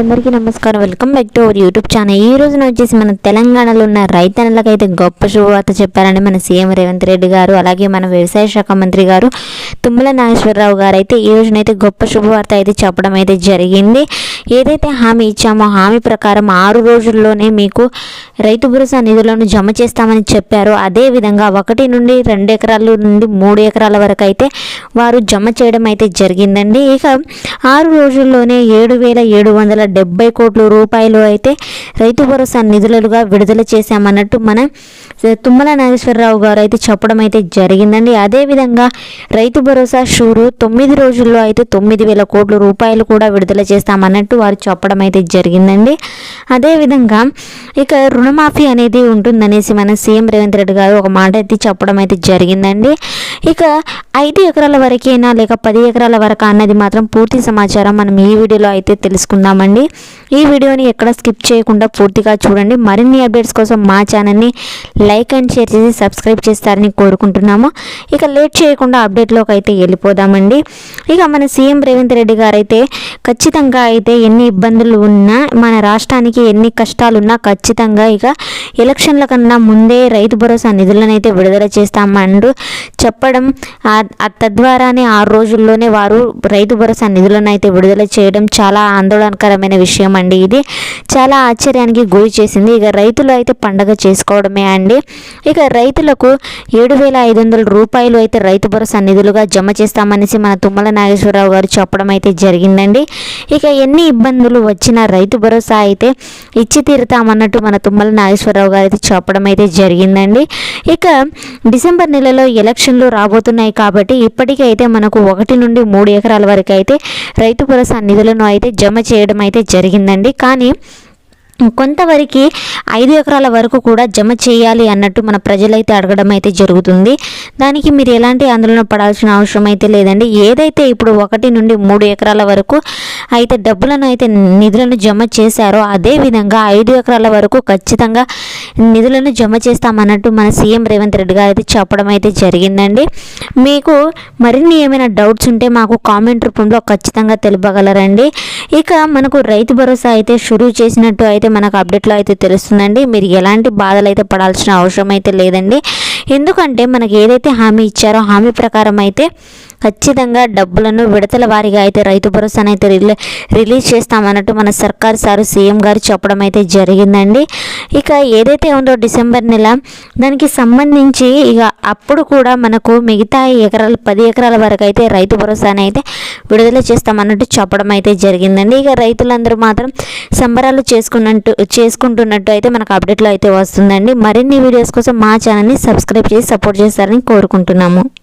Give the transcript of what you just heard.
అందరికీ నమస్కారం. Welcome back to our YouTube channel. ఈ రోజున వచ్చేసి మన తెలంగాణలో ఉన్న రైతన్నలకు అయితే గొప్ప శుభవార్త చెప్పారని మన సీఎం రేవంత్ రెడ్డి గారు అలాగే మన వ్యవసాయ శాఖ మంత్రి గారు తుమ్మల నాగేశ్వరరావు గారు అయితే ఈ రోజునైతే గొప్ప శుభవార్త అయితే చెప్పడం అయితే జరిగింది. ఏదైతే హామీ ఇచ్చామో హామీ ప్రకారం ఆరు రోజుల్లోనే మీకు రైతు భరోసా నిధులను జమ చేస్తామని చెప్పారు. అదేవిధంగా ఒకటి నుండి రెండు ఎకరాల నుండి మూడు ఎకరాల వరకు అయితే వారు జమ చేయడం అయితే జరిగిందండి. ఇక ఆరు రోజుల్లోనే ఏడు వేల ఏడు వందల డెబ్బై కోట్ల రూపాయలు అయితే రైతు భరోసా నిధులుగా విడుదల చేశామన్నట్టు మన తుమ్మల నాగేశ్వరరావు గారు అయితే చెప్పడం అయితే జరిగిందండి. అదేవిధంగా రైతు భరోసా షూరు తొమ్మిది రోజుల్లో అయితే తొమ్మిది వేల కోట్ల రూపాయలు కూడా విడుదల చేస్తామన్నట్టు వారు చెప్పడం అయితే జరిగిందండి. అదేవిధంగా ఇక రుణమాఫీ అనేది ఉంటుందనేసి మన సీఎం రేవంత్ రెడ్డి గారు ఒక మాట అయితే చెప్పడం అయితే జరిగిందండి. ఇక ఐదు ఎకరాల వరకైనా లేక పది ఎకరాల వరకు అన్నది మాత్రం పూర్తి సమాచారం మనం ఈ వీడియోలో అయితే తెలుసుకుందామండి. ఈ వీడియోని ఎక్కడ స్కిప్ చేయకుండా పూర్తిగా చూడండి. మరిన్ని అప్డేట్స్ కోసం మా ఛానల్ని లైక్ అండ్ షేర్ చేసి సబ్స్క్రైబ్ చేస్తారని కోరుకుంటున్నాము. ఇక లేట్ చేయకుండా అప్డేట్లోకి అయితే వెళ్ళిపోదామండి. ఇక మన సీఎం రేవంత్ రెడ్డి గారు అయితే ఖచ్చితంగా అయితే ఎన్ని ఇబ్బందులు ఉన్నా మన రాష్ట్రానికి ఎన్ని కష్టాలు ఉన్నా ఖచ్చితంగా ఇక ఎలక్షన్ల కన్నా ముందే రైతు భరోసా నిధులను అయితే విడుదల చేస్తామంటూ చెప్పడం తద్వారానే ఆరు రోజుల్లోనే వారు రైతు భరోసా నిధులను అయితే విడుదల చేయడం చాలా ఆందోళనకరమైన విషయం అండి ఇది. చాలా ఆశ్చర్యానికి గురి చేసింది. ఇక రైతులు అయితే పండగ చేసుకోవడమే అండి. ఇక రైతులకు ఏడు వేల ఐదు వందల రూపాయలు అయితే రైతు భరోసా నిధులుగా జమ చేస్తామనేసి మన తుమ్మల నాగేశ్వరరావు గారు చెప్పడం అయితే జరిగిందండి. ఇక ఎన్ని ఇబ్బందులు వచ్చినా రైతు భరోసా అయితే ఇచ్చి తీరుతామన్నట్టు మన తుమ్మల నాగేశ్వరరావు గారు అయితే చెప్పడం అయితే జరిగిందండి. ఇక డిసెంబర్ నెలలో ఎలక్షన్లు రాబోతున్నాయి కాబట్టి ఇప్పటికైతే మనకు ఒకటి నుండి మూడు ఎకరాల వరకు అయితే రైతు భరోసా నిధులను అయితే జమ చేయడం అయితే జరిగిందండి. కానీ కొంతవరకు ఐదు ఎకరాల వరకు కూడా జమ చేయాలి అన్నట్టు మన ప్రజలైతే అడగడం అయితే జరుగుతుంది. దానికి మీరు ఎలాంటి ఆందోళన పడాల్సిన అవసరం అయితే లేదండి. ఏదైతే ఇప్పుడు ఒకటి నుండి మూడు ఎకరాల వరకు అయితే డబ్బులను అయితే నిధులను జమ చేశారో అదే విధంగా ఐదు ఎకరాల వరకు ఖచ్చితంగా నిధులను జమ చేస్తామన్నట్టు మన సీఎం రేవంత్ రెడ్డి గారు అయితే చెప్పడం అయితే జరిగిందండి. మీకు మరిన్ని ఏమైనా డౌట్స్ ఉంటే మాకు కామెంట్ రూపంలో ఖచ్చితంగా తెలుపగలరండి. ఇక మనకు రైతు భరోసా అయితే షురూ చేసినట్టు అయితే మనకు అప్డేట్లో అయితే తెలుస్తుందండి. మీరు ఎలాంటి బాధలు అయితే పడాల్సిన అవసరం అయితే లేదండి. ఎందుకంటే మనకి ఏదైతే హామీ ఇచ్చారో హామీ ప్రకారం అయితే ఖచ్చితంగా డబ్బులను విడతల వారిగా అయితే రైతు భరోసాను అయితే రిలీ రిలీజ్ చేస్తామన్నట్టు మన సర్కార్ సారు సీఎం గారు చెప్పడం అయితే జరిగిందండి. ఇక ఏదైతే ఉందో డిసెంబర్ నెల దానికి సంబంధించి ఇక అప్పుడు కూడా మనకు మిగతా ఎకరాలు పది ఎకరాల వరకు అయితే రైతు భరోసాని అయితే విడుదల చేస్తామన్నట్టు చెప్పడం అయితే జరిగిందండి. ఇక రైతులందరూ మాత్రం సంబరాలు చేసుకున్నట్టు చేసుకుంటున్నట్టు అయితే మనకు అప్డేట్లో అయితే వస్తుందండి. మరిన్ని వీడియోస్ కోసం మా ఛానల్ని సబ్స్క్రైబ్ చేసి సపోర్ట్ చేస్తారని కోరుకుంటున్నాము.